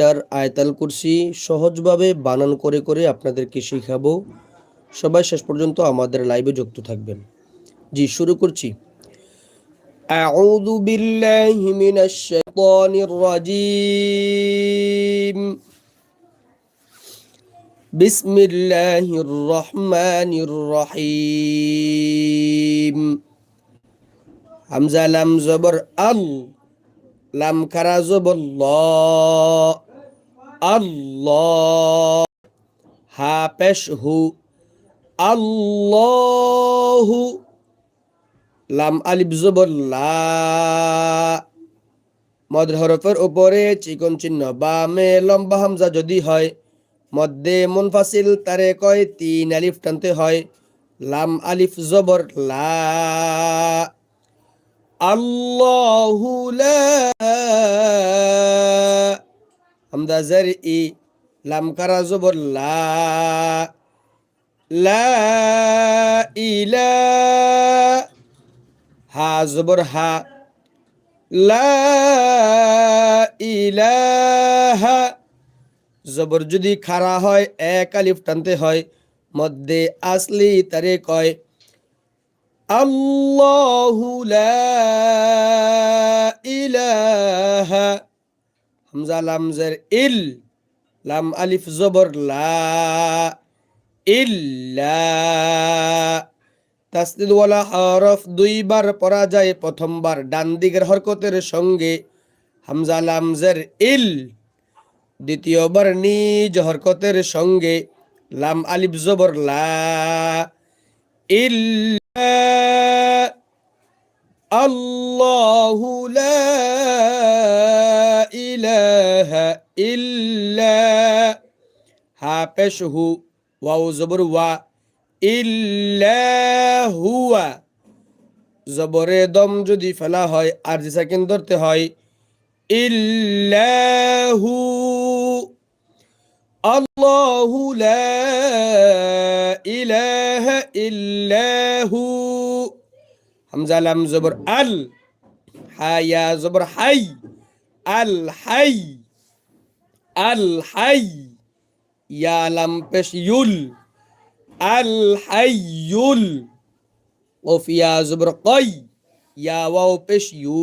আর আয়তাল কুরসি সহজভাবে বানান করে করে আপনাদেরকে শেখাবো সবাই শেষ পর্যন্ত আমাদের লাইভে যুক্ত থাকবেন জি শুরু করছি أعوذ بالله من الشيطان الرجيم بسم الله الرحمن الرحيم হামজা লাম জবর আল লাম খারা জবর ল আল্লাহ। হা পেশ হু। আল্লাহু। লাম আলিফ জবর লা। মদ হরফের উপরে চিকন চিহ্ন বামে লম্বা হামজা যদি হয় মধ্যে মুনফাসিল তারে কয় তিন আলিফ টানতে হয়। লাম আলিফ জবর লা। আল্লাহু লা। হামদা জার ই লাম কারা জবর লা লা ইলা হা জবর হা লা ইলাহা জবর যদি খাড়া হয় এক আলিফ টানতে হয় মধ্যে আসলি তারে কয় আল্লাহু লা ইলাহা হামজা লাম জের ইল লাম আলিফ জবর লা ইল্লা তাসদিদওয়ালা হরফ দুইবার যায় প্রথমবার ডান দিকের হরকতের সঙ্গে হামজা লাম জের ইল দ্বিতীয়বার নিজ হরকতের সঙ্গে লাম আলিফ জবর লা ইল্লা আল্লাহু লা ইল্লা হা পেশ হু ওয়াও জবর ওয়া ইল্লা হুয়া জবরে দম যদি ফেলা হয়, আর যে সেকেন্ড ধরতে হয় ইল্লাহু আল্লাহু লা ইলাহা ইল্লাহু হামজা, লাম, জবর, আল। হায়া জবর, হাই। আল, হাই। আল হাই ইয়া লাম পেশ ইউল আল হাইয়ুল ওফ ইয়া জবর কই ইয়া ওয়াও পেশ ইউ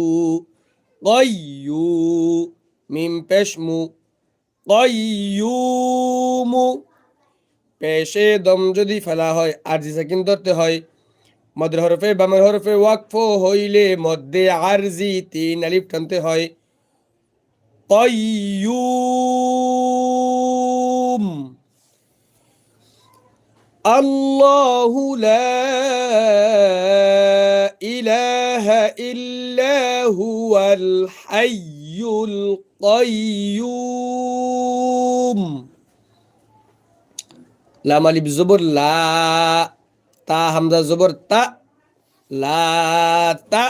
কয়ু মিম পেশ মু পেশে দম যদি ফেলা হয় আর জি সেকেন্ড ধরতে হয়। মদের হরফে বামের হরফে ওয়াকফ হইলে মধ্যে আরজি তিন আলিফ টানতে হয়। লা ইলাহা ইল্লা হুয়াল হাইয়ুল কাইয়ুম লাম আলিফ জবর লা তা হামজা জবর তা লা তা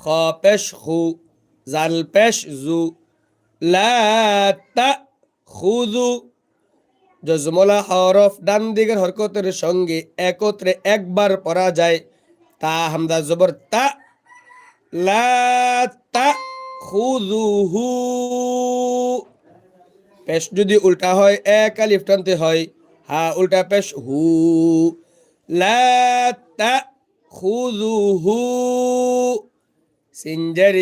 খ পেশ খু জাল পেশ জু লা তা খুদু জজমলা হরফ ডান দিকের হরকতের সঙ্গে একত্রে একবার পড়া যায়। তা হামদা জবর তা। লা তা পেশ যদি উল্টা হয়, এক আলিফ টানতে হয়। হা, উল্টা পেশ হু। লা তা খুদুহু সিনজার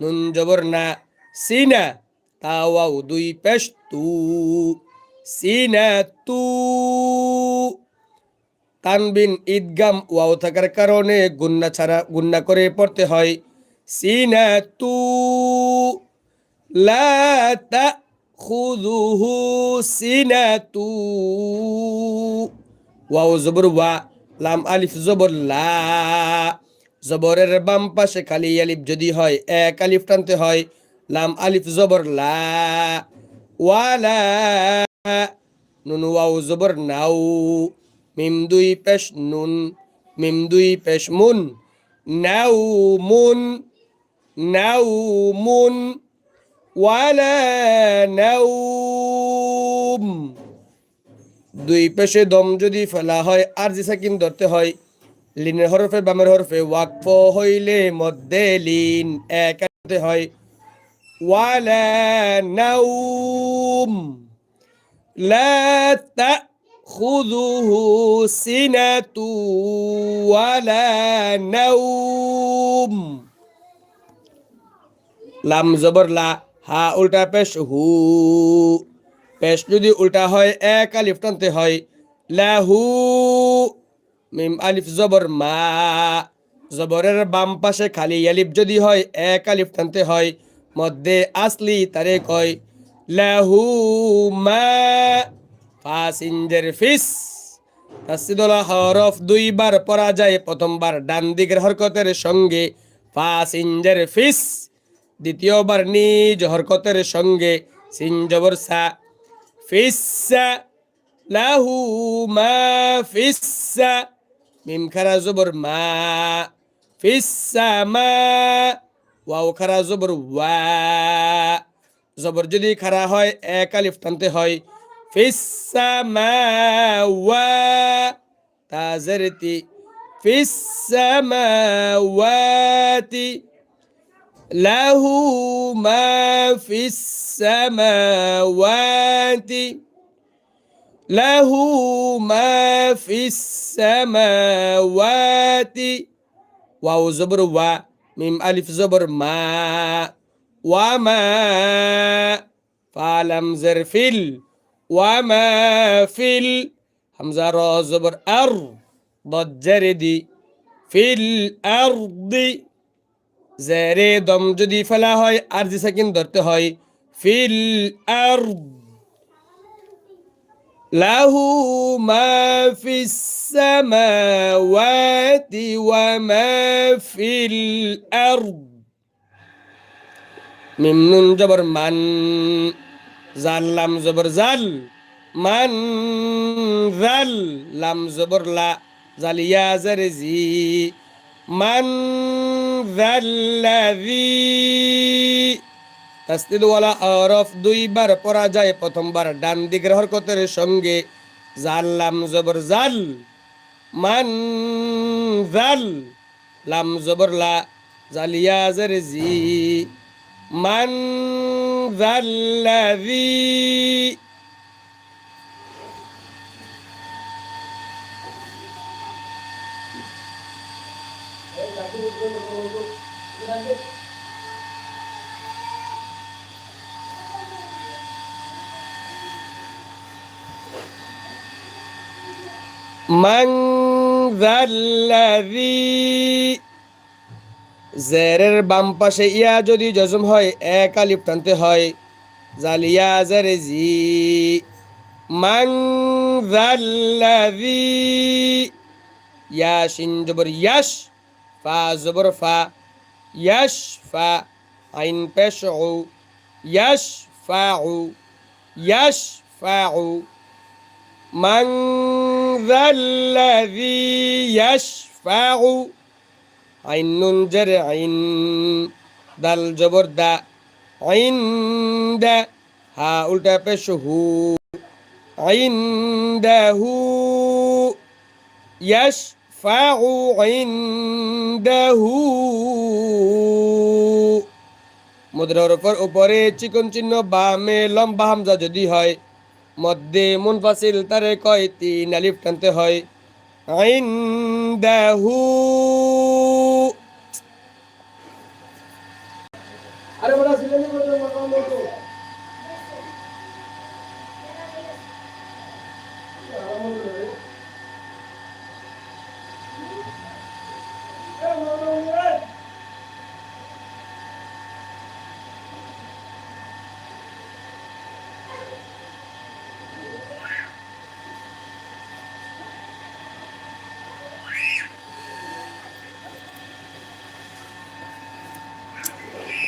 নুন জবর না। সিনা তাওয়াও দুই পেশ তু তু। তানবিন ঈদগাম ওয়াও থাকার কারণে গুন্না ছাড়া গুন্না করে পড়তে হয়। সিনা তু। লা তা খুদুহু সিনা তু। ওয়াও জবর ওয়া, লাম আলিফ জবর লা। জবরের বাম পাশে খালি আলিফ যদি হয়, এক আলিফ টানতে হয়। লাম আলিফ জবর লা ওয়ালা নুন ওয়াও জবর নাও মিম দুই পেশ নুন মিম দুই পেশ মুন নাও মুন নাও মুন ওয়ালা নাউম দুই পেশে দম যদি ফেলা হয়, আর যে সাকিম ধরতে হয়, লিনের হরফে বামের হরফে ওয়াকফ হইলে মধ্যে লিন এক আনতে হয়। ولا نوم لا تأخذه سنة ولا نوم লাম জবর লা হা উল্টা পেশ হু পেশ যদি উল্টা হয় এক আলিফ টানতে হয় লাহু মিম আলিফ জবর মা জবরের বাম পাশে খালি আলিফ যদি হয় এক আলিফ টানতে হয় মধ্যে আসলি তারে কয়, লাহু মা ফাসিঞ্জের ফিস। তাসিদুল হরফ দুইবার পড়া যায়, প্রথমবার ডান দিকের হরকতের সঙ্গে ফাসিঞ্জের ফিস, দ্বিতীয়বার নিজ হরকতের সঙ্গে সিনজবর সা। লাহু মা ফিসা মিম খারা জবর মা। ফিসা মা ওয়াও খারা জবর ওয়া জবর যদি খারা হয় এক আলিফ টানতে হয় ফিসা মা ওয়া তাজরতি ফিসা মা ওয়াতি له ما في السماوات له ما في মিম আলিফ জবর মা ওয়া মা ফালাম জের ফিল ওয়া মা ফিল হামজা র জবর আর বজ্জারে দি ফিল আর দি জেরে দম যদি ফেলা হয় আর জি সেকেন্ড ধরতে হয় ফিল আর লাহু মা ফিস সামাওয়াতি ওয়া মা ফিল আরদ মিম নুন জবর মান জাল লাম জবর জাল মান জাল লাম জবর লা জালিয়া জারে জি মান জাল্লাযী আরফ দুইবার পড়া যায় প্রথমবার। ডান দিকের হরকতের সঙ্গে জাল্লাম জবর জাল, মান জাল, লাম জবর লা, জালিয়া জের জি, মান জাল্লাযী মান যাল্লাযী, জেরের বাম পাশে ইয়া যদি জজম হয়, এক আলিফ টানতে হয়। জালিয়া জেরে জি। মান যাল্লাযী, ইয়া শিন জবর ইয়াশ, ফা জবর ফা, ইয়াশ ফা, আইন পেশ উ ইয়াশ ফা উ ইয়াশ ফা উ من ذا الذي يشفع عين جر عين دال جبر دا عند ها উল্টা পেশ হু عنده يشفع عنده মুদ্রার উপর উপরে চিকন চিহ্ন বামে লম্বা হামজা যদি হয় মধ্যে মুনফাসিল তারে কয়, তিন আলিফ টানতে হয়। আইন্দাহু। আরে বড় সিলেনি বলতে মাকাম বলতো।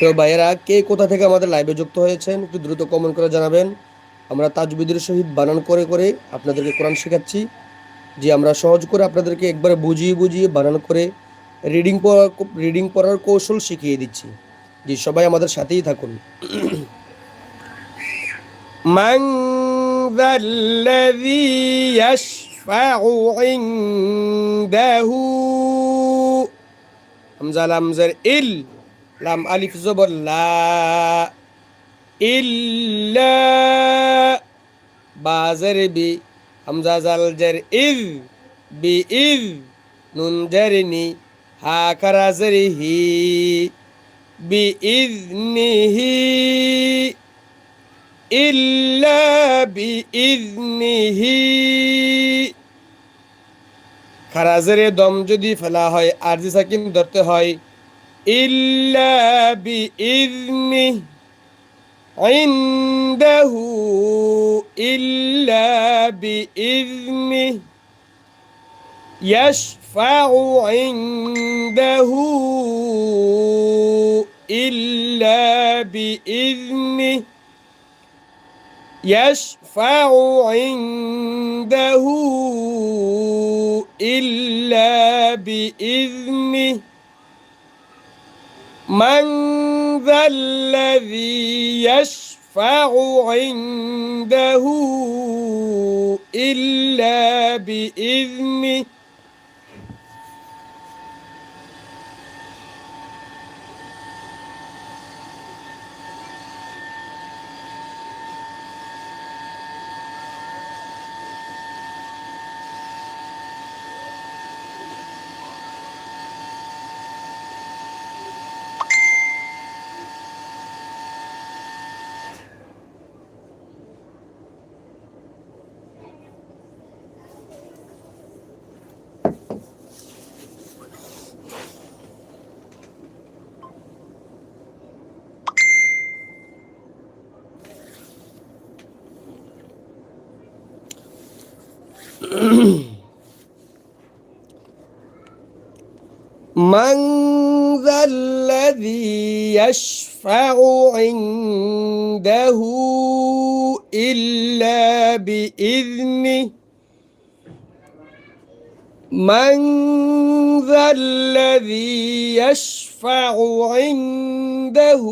তো ভাইয়েরা, কে কোথা থেকে আমাদের লাইভে যুক্ত হয়েছেন একটু দ্রুত কমেন্ট করে জানাবেন। আমরা তাজবিদের সহিত বানান করে করে আপনাদেরকে কোরআন শেখাচ্ছি। যে আমরা সহজ করে আপনাদেরকে একবারে বুঝিয়ে বুঝিয়ে বানান করে রিডিং পড়ার রিডিং পড়ার কৌশল শিখিয়ে দিচ্ছি। যে সবাই আমাদের সাথেই থাকুন। ইল লাম আলিফ জবর লা ইল্লা বাজের বি হামজা জাল জের ইজ বি ইজ নুন জেরিনি হা কারা জেরি হি বি ইজনিহি ইল্লা বি ইজনিহি খারাজেরে দম যদি ফেলা হয় আর যে সাকিন ধরতে হয় إلا بإذنه عنده إلا بإذنه يشفع عنده إلا بإذنه يشفع عنده إلا بإذنه. من ذا الذي يشفع عنده إلا بإذنه من ذا الذي يشفع عنده إلا بإذنه من ذا الذي يشفع عنده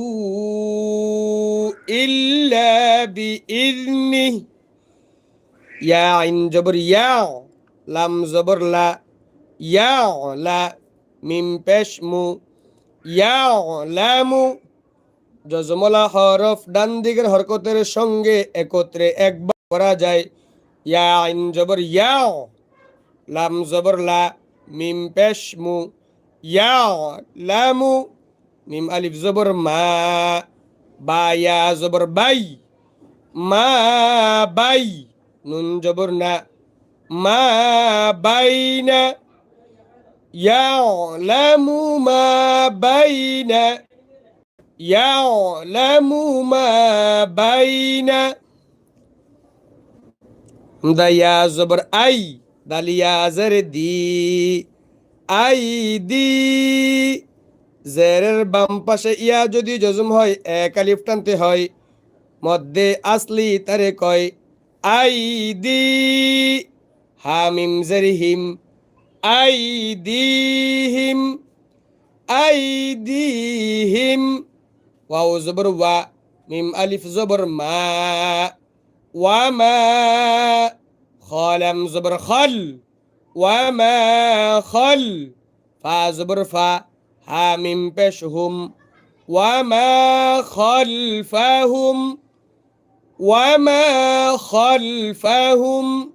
إلا بإذنه ইয়া আইন জবর ইয়া লাম জবর লা ইয়া লা মিম পেশ মু ইয়া লামু যজমলা হরফ ডান দিকের হরকতের সঙ্গে একত্রে একবার করা যায় ইয়া আইন জবর ইয়া লাম জবর লা মিম পেশ মু ইয়া লামু মিম আলিফ জবর মা বা ইয়া জবর বাই মা বাই নুন জবর না মা বাইনা يعلم ما بين يعلم ما بين দা ইয়া জবর আই দালিয়া জের দি আই দি জেরের বাম পাশে ইয়া যদি জজম হয় এক আলিফ টানতে হয় মধ্যে আসলি তারে কয় أيدي. زرهم. أيديهم. أيديهم. واو زبر وا ميم ألف زبر ما. وما. خالم زبر خل. وما خل. فا زبر فا. حاميم بشهم. وما خلفهم. وما خلفهم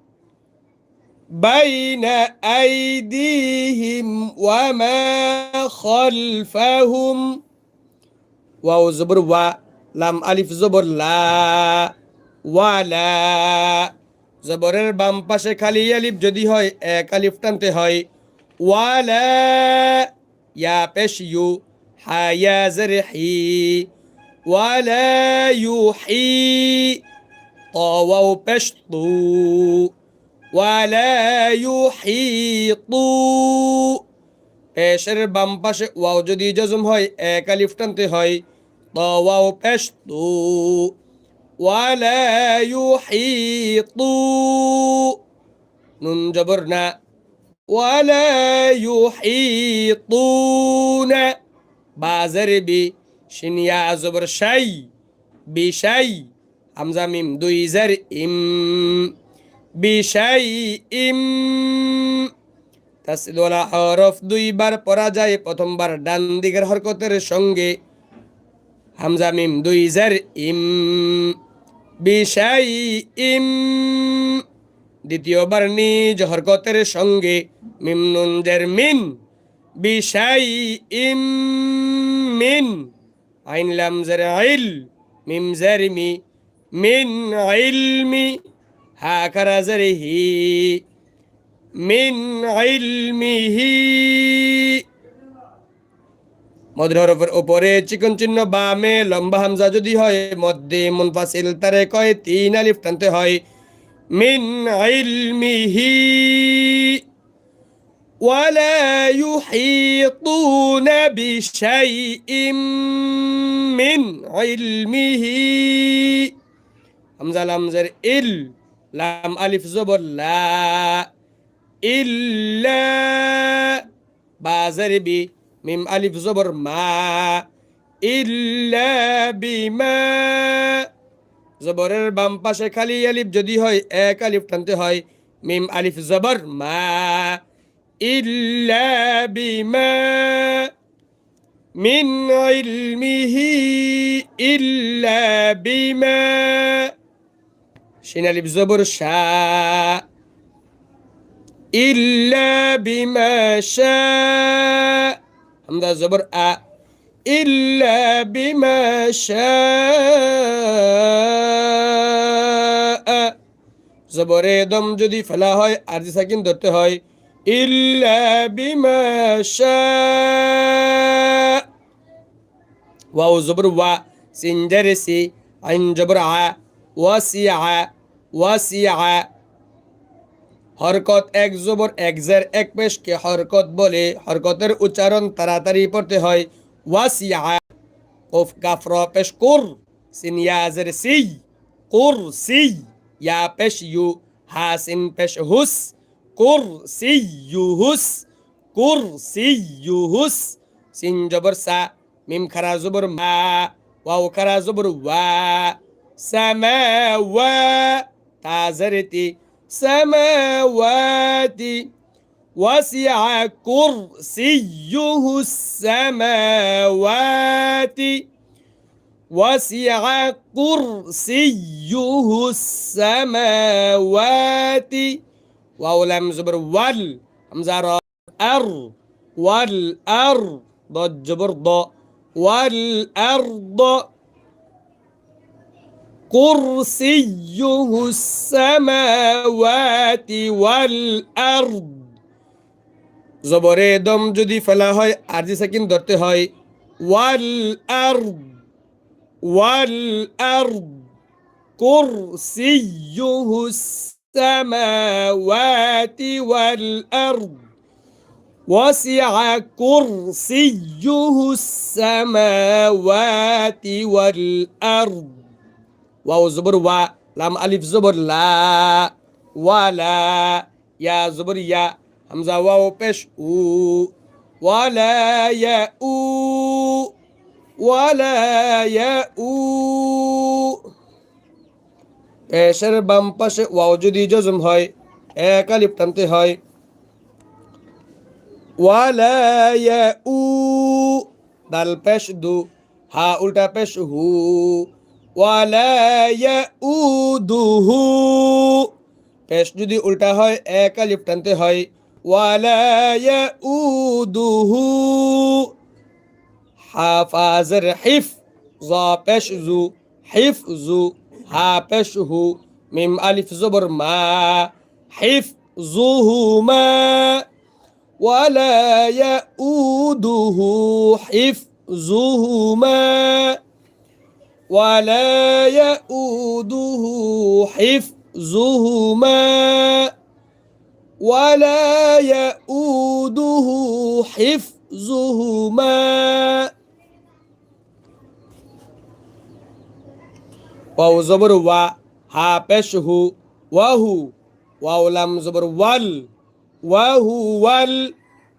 بين أيديهم وما خلفهم واو زبر و লাম আলিফ জবর লা ওয়ালা জবরের বাম পাশে খালি আলিফ যদি হয় এক আলিফ টানতে হয় ওয়ালা ইয়া পেশ ইউ হায়া জের হি ওয়ালা ইউ হি ওয়াও পেশ তু ওয়ালা ইউহিতু পেশের বাম পাশে ওয়াও যদি জজম হয়, এক আলিফ হয় ত ওয়াও পেশ তু ওয়ালা ইউহিতু। নুন জবর না। ওয়ালা ইউহিতুনা। বাজার বি। শিনিয়া জবর শাই বিশাই হামজা মিম দুই জার ইম বিশাইইম তাসদিদওয়ালা হরফ দুইবার পড়া যায়, প্রথমবার ডান দিকের হরকতের সঙ্গে। হামজা মিম দুই জার ইম বিশাই ইম। দ্বিতীয়বার নিজ হরকতের সঙ্গে, মিম নুন মিন বিশাই ইম মিন। আইন লাম জের আইল, মিম জের মি, মিন ইলমি হা করা জের হি, মিন ইলমিহি মধুর হরফের উপরে চিকন চিহ্ন বামে লম্বা হামজা যদি হয় মধ্যে মুনফাসিল তারে কয় তিন আলিফ টানতে হয়, মিন ইলমিহি ولا يحيطون بشيء من علمه হামজা লামজের ইল লাম আলিফ জবর লা ইল্লা বাজার বি মিম আলিফ জবর মা ইল্লা বিমা জবরের বাম পাশে খালি আলিফ যদি হয় এক আলিফ টানতে হয় মিম আলিফ জবর মা ইল্লা বিমা মিন ইলমিহি ইল্লা বিমা শিন আলিফ জবর শা ইল্লা বিমা শা হামদা জবর আ ইল্লা বিমা শাআ জবরে দম যদি ফেলা হয় আর যে সাকিন ধরতে শাআ ওয়াও জবর ওয়া সিন জের সি আইন জবর আ ওয়াসিআ ওয়াসিআ হরকত এক জবর এক জের এক পেশকে হরকত বলে হরকতের উচ্চারণ তাড়াতাড়ি পড়তে হয় ওয়াসিয়া কফ গাফর পেশ কুর সিন ইয়া জের সি কুর সি ইয়া পেশ ইউ হা সিন পেশ হুস كرسيهس كرسيهس سين جبر سا ميم كرا زبر ما واو كرا زبر وا سماوا تازرتي سماواتي وسع كرسيه السماوات وسع كرسيه السماوات واو لم زبر وال همزة را أر والأر ضد جبر ض والأرض كرسيه السماوات والأرض জবরে দম যদি ফেলা হয় আর যে সেকেন্ড ধরতে হয় ওয়াল আরদ ওয়াল আরদ كرسيه السماوات والأرض وسع كرسيه السماوات والأرض. واو زبر وا لام ألف زبر لا ولا يا زبر يا. همزة واو بش و ولا يأو ولا يأو ইয়া উ পেশের বাম পাশে ওয়াও যদি জজম হয় এক আলিফ হয়। ওয়ালা ইয়া উ, দাল পেশ দু, হা উল্টা পেশ হু। ওয়ালা ইয়াউদুহু পেশ যদি উল্টা হয় এক আলিফ হয়। ওয়ালা ইয়াউদুহু হাফাজের হিফ, জ পেশ জু, হিফ জু। حبشه من ألف زبر ما. حفظهما ولا يؤوده. حفظهما ولا يؤوده. حفظهما ولا يؤوده. حفظهما واو زبر وا ها پیش ہو واہو واو لم زبر وال واہو وال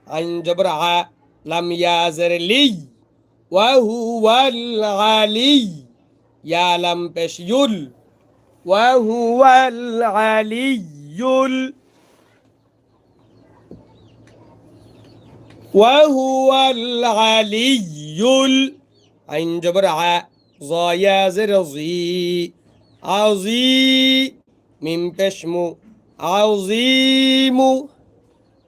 عن جبر ع يازر لي زر لی واہو والعالی یا لام پیش یل وال العلي ال وهو العلي عن جبر জবর আ জয়া জের জি আউজি মিম পেশমু আউজিমু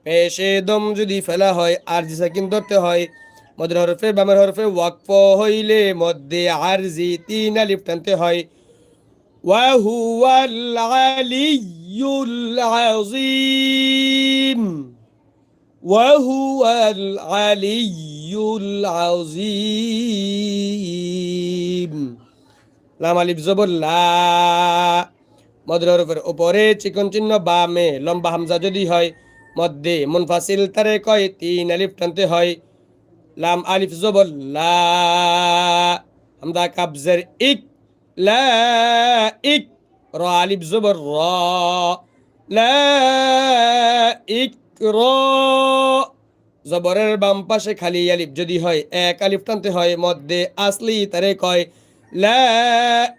পেশে দম যদি ফেলা হয় আর জি সাকিন ধরতে হয় মদের হরফে বামের হরফে ওয়াকফ হইলে মধ্যে আর জি তিন আলিফ টানতে হয় وهو العلي العظيم وهو العلي العظيم লাম আলিফ জবর লা মদের হরফের উপরে চিকন চিহ্ন বামে লম্বা হামজা যদি হয় মধ্যে মুনফাসিল তারে কয় তিন আলিফ টানতে হয় লাম আলিফ জবর লা হামদা কাবজের ইক লা ইক র আলিফ জবর র লা ইক র জবরের বাম পাশে খালি আলিফ যদি হয় এক আলিফ টানতে হয় মধ্যে আসলি তারে কয় লা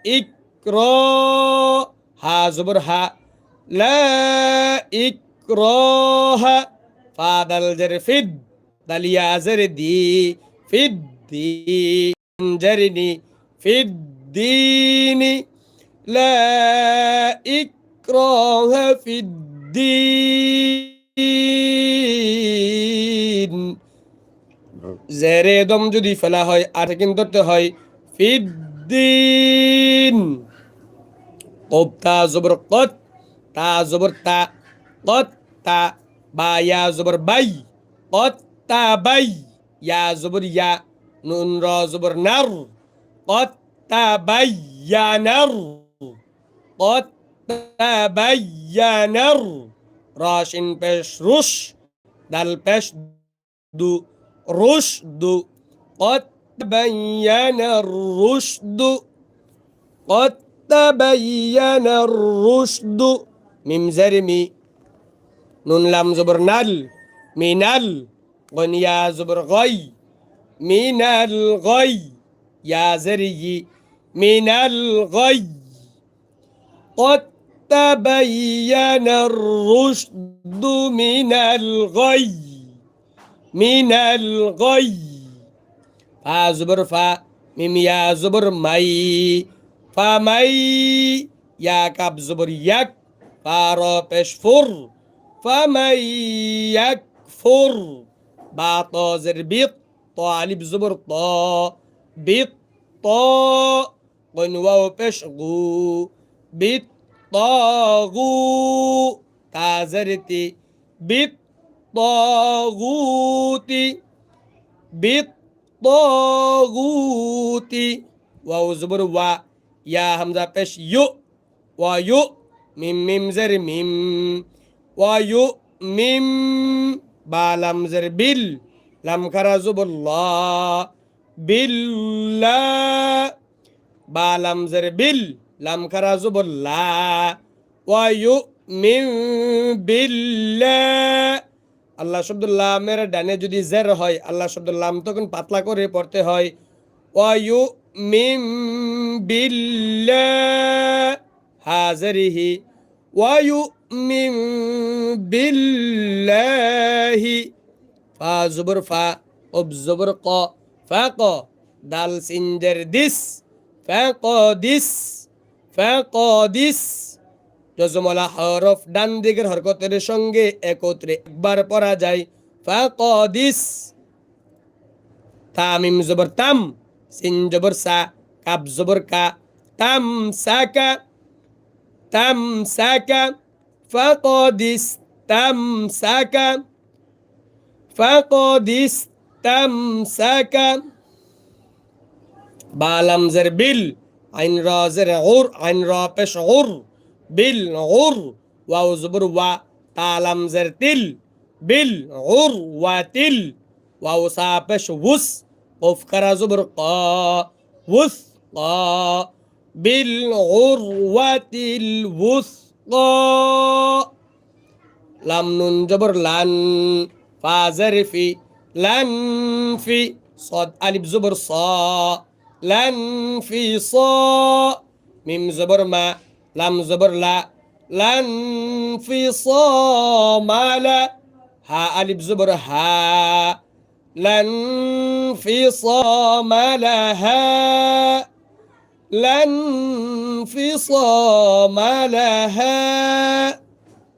ইক র হা জবর হা লা ইক র হা ফাদাল জের ফিদ দালিয়া জের দি ফিদ দি জেরিনি ফিদ দিনি لا إكراه في الدين জেরে দম যদি ফেলা হয় আর কিন্তু ধরতে হয়। ফিদ্দিন কব তা জবর কত, তা জবর তা কত, তা বা ইয়া জবর বাই, কত তা বাই, ইয়া জবর ইয়া, নুন র জবর নার, কত তা বাই, ইয়া নার, কত তা বাই, ইয়া নার। راشن পেশ রুশ দাল পেশ দু رشد قد تبين الرشد قد تبين الرشد ميم زرمي نون لام زبر نل مينال غنيا زبر غي من الغي يا زري من الغي قد تبين الرشد من الغي من الغي فا زبر فا ميم يا زبر مي فمي يا كاب زبر يك فارا بشفر فمن يكفر باطا زر بيط طالب زبر طا بيط طا قنوا بشغو بالطاغوت. تعذرتي بالطاغوت. بالطاغوت. واو زبر وا. يا همزة بش يو. ويو ميم ميم زر ميم. ويو ميم. بالم زر بال لم كرا زبر الله بالله بالم زر بال লামখারা জবর লা ওয়ায়ু মিন বিল্লাহ আল্লাহ শব্দ লামের ডানে যদি জের হয়, আল্লাহ শব্দ লাম তখন পাতলা করে পড়তে হয়। ওয়ু মিম বিল্লাহ হাজারিহি। ওয়ু মিম বিল্লাহি। ফা জবর ফা অব জুবর ক, ফা ক। দাল সিনজার দিস, ফা ক দিস। ফাকদিস। যজমলা হরফ ডান দিকের হরকতের সঙ্গে একত্রে একবার পড়া যায়। ফাকদিস। তামিম জবর তাম, সিন জবর সা কাব জবর কা, তাম সাকা তাম সাকা ফাকদিস, তাম সাকা ফাকদিস, তাম সাকা বালাম জের বিল عين را زر غر عين را پیش غر بال غر واو زبر و تالم زر تل بال غر و تل واو سا پیش وس قف کرا زبر قا وس قا بالعروة الوثقى لم ننجبر لن فازر في لن في صاد ألف زبر صا. لن في صاء ميم زبر ما. لم زبر لا. لن في صاء ما لا. ها ألف زبر ها. لن في صاء ما لا ها. لن في صاء ما لا ها.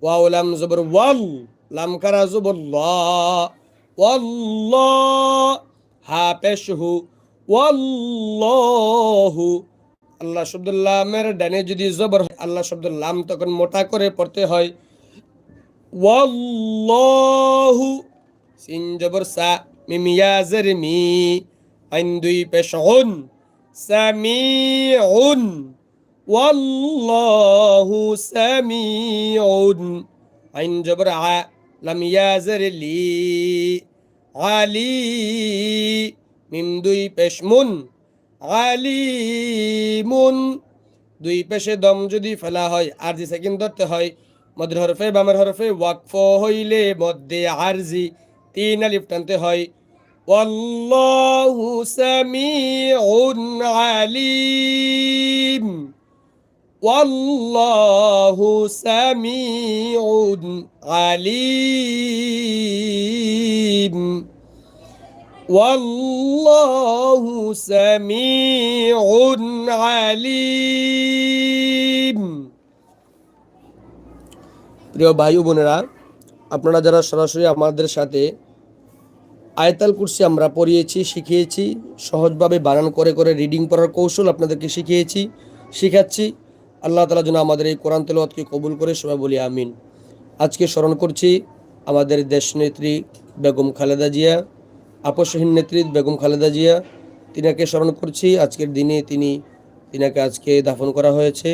واو لم زبر وال. لم كرا زبر الله والله. ها بشهو ওয়াল্লাহু। আল্লাহ শব্দুল লামের ডানে যদি জবর হয়, আল্লাহ শব্দুল লাম তখন মোটা করে পড়তে হয়। ওয়াল্লাহু। সিন জবর সা, মিম ইয়া জের মি, আইন দুই পেশ উন সামিউন। ওয়াল্লাহু সামিউন। আইন জবর আ, লাম ইয়া জের লি, আলি। মিম দুই পেশ মুন, আলিমুন। দুই পেশে দম যদি ফেলা হয়, আরজি সেকেন্ড ধরতে হয়। মধ্যের হরফে বামের হরফে ওয়াকফ হইলে মধ্যে আরজি তিন আলিফ টানতে হয়। আলিম। আলিম। والله سميع عليم প্রিয় ভাই ও বোনেরা আপনারা যারা সরাসরি আমাদের সাথে আয়তাল কুরসি আমরা পড়িয়েছি শিখিয়েছি সহজভাবে বানান করে করে রিডিং পড়ার কৌশল আপনাদেরকে শিখিয়েছি শিখাচ্ছি আল্লাহ তালা যেন আমাদের এই কোরআন তেলাওয়াতকে কবুল করে সবাই বলি আমিন আজকে স্মরণ করছি আমাদের দেশনেত্রী বেগম খালেদা জিয়া আপসহীন নেত্রী বেগম খালেদা জিয়া, তিনাকে স্মরণ করছি। আজকের দিনে তিনি, তিনাকে আজকে দাফন করা হয়েছে।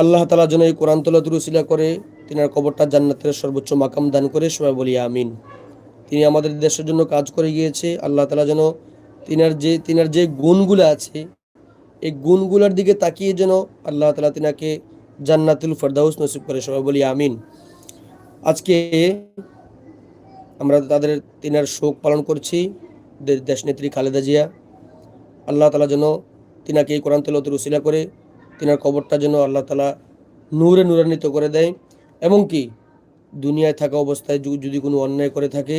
আল্লাহ তালা যেন এই কোরআন তোলা তুরুসিলা করে, তিনার কবরটা জান্নাতের সর্বোচ্চ মাকাম দান করে, সবাই বলি আমিন। তিনি আমাদের দেশের জন্য কাজ করে গিয়েছে। আল্লাহ তালা যেন তিনার যে তিনার যে গুণগুলো আছে, এই গুণগুলোর দিকে তাকিয়ে যেন আল্লাহ তালা তিনাকে জান্নাতুল ফরদাউস নসিব করে, সবাই বলি আমিন। আজকে আমরা তাদের তিনার শোক পালন করছি। দেশনেত্রী খালেদা জিয়া। আল্লাহ তালা যেন তিনাকে এই কোরআন তেলত রুসিলা করে তিনার কবরটা যেন আল্লাহ তালা নূরে নূরান্বিত করে দেয়। এবং কি, দুনিয়ায় থাকা অবস্থায় যদি কোনো অন্যায় করে থাকে,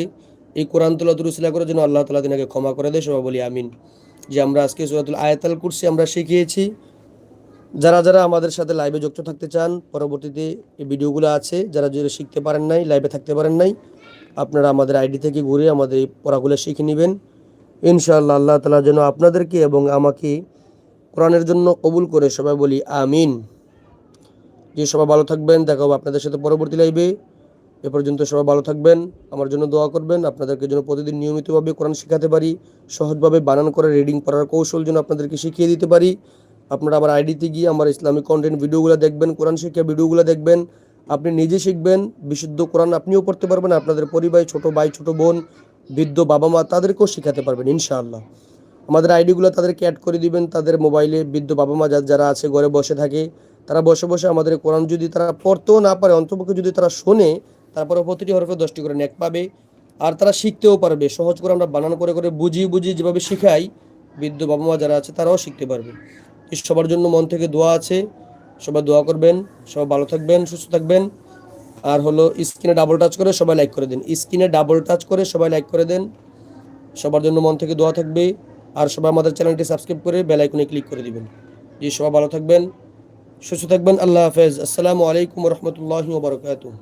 এই কোরআন তেলত রুসিলা করে যেন আল্লাহ তালা তিনাকে ক্ষমা করে দেয়, সবাই বলি আমিন। যে আমরা আজকে সুরাতুল আয়াতাল কুরসি আমরা শিখিয়েছি। যারা যারা আমাদের সাথে লাইভে যুক্ত থাকতে চান, পরবর্তীতে এই ভিডিওগুলো আছে, যারা যারা শিখতে পারেন নাই, লাইভে থাকতে পারেন নাই আপনারা আমাদের আইডি থেকে ঘুরে আমাদের এই পড়াগুলো শিখে নেবেন। ইনশাআল্লাহ আল্লাহ তালা যেন আপনাদেরকে এবং আমাকে কোরআনের জন্য কবুল করে সবাই বলি আমিন। যে সবাই ভালো থাকবেন, দেখা হবে আপনাদের সাথে পরবর্তী লাইভে। এ পর্যন্ত সবাই ভালো থাকবেন, আমার জন্য দোয়া করবেন, আপনাদেরকে যেন প্রতিদিন নিয়মিতভাবে কোরআন শেখাতে পারি, সহজভাবে বানান করে, রিডিং পড়ার কৌশল যেন আপনাদেরকে শিখিয়ে দিতে পারি। আপনারা আমার আইডিতে গিয়ে আমার ইসলামিক কন্টেন্ট ভিডিওগুলো দেখবেন, কোরআন শিক্ষা ভিডিওগুলো দেখবেন। আপনি নিজে শিখবেন, বিশুদ্ধ কোরআন আপনিও পড়তে পারবেন, আপনাদের পরিবার ছোট ভাই, ছোট বোন, বৃদ্ধ বাবা মা তাদেরকেও শেখাতে পারবেন, ইনশাআল্লাহ। আমাদের আইডিগুলো তাদেরকে অ্যাড করে দিবেন, তাদের মোবাইলে বৃদ্ধ বাবা মা যারা আছে, ঘরে বসে থাকে, তারা বসে বসে আমাদের কোরআন যদি তারা পড়তেও না পারে, অন্তপক্ষে যদি তারা শোনে, তারপরে প্রতিটি হরফে দশটি করে নেক পাবে, আর তারা শিখতেও পারবে, সহজ করে আমরা বানান করে করে বুঝিয়ে বুঝিয়ে যেভাবে শিখাই, বৃদ্ধ বাবা মা যারা আছে, তারাও শিখতে পারবে। সবার জন্য মন থেকে দোয়া আছে সবাই দোয়া করবেন, সবাই ভালো থাকবেন, সুস্থ থাকবেন। আর হলো স্ক্রিনে ডাবল টাচ করে সবাই লাইক করে দিন। স্ক্রিনে ডাবল টাচ করে সবাই লাইক করে দেন। সবার জন্য মন থেকে দোয়া থাকবে। আর সবাই আমাদের চ্যানেলটি সাবস্ক্রাইব করে বেল আইকনে ক্লিক করে দিবেন। যে সবাই ভালো থাকবেন, সুস্থ থাকবেন। আল্লাহ হাফেজ। আসসালামু আলাইকুম রহমতুল্লাহ বারকাতুহ।